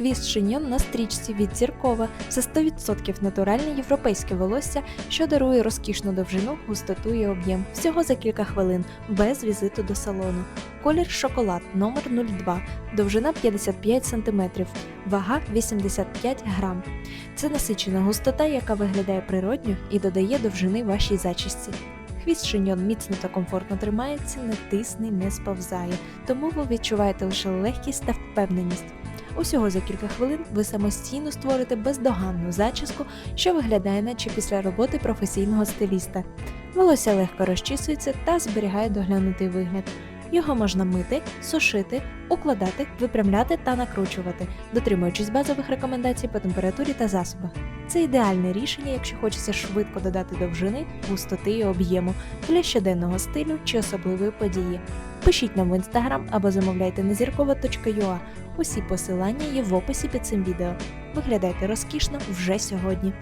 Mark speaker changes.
Speaker 1: Хвіст шиньон на стрічці від зіркова це 100% натуральне європейське волосся, що дарує розкішну довжину, густоту і об'єм. Всього за кілька хвилин, без візиту до салону. Колір шоколад номер 02, довжина 55 см, вага 85 грам. Це насичена густота, яка виглядає природньо і додає довжини вашій зачісці. Хвіст шиньон міцно та комфортно тримається, не тисне, не сповзає, тому ви відчуваєте лише легкість та впевненість. Усього за кілька хвилин ви самостійно створите бездоганну зачіску, що виглядає наче після роботи професійного стиліста. Волосся легко розчісується та зберігає доглянутий вигляд. Його можна мити, сушити, укладати, випрямляти та накручувати, дотримуючись базових рекомендацій по температурі та засобах. Це ідеальне рішення, якщо хочеться швидко додати довжини, густоти і об'єму для щоденного стилю чи особливої події. Пишіть нам в інстаграм або замовляйте на зіркова.ua. Усі посилання є в описі під цим відео. Виглядайте розкішно вже сьогодні.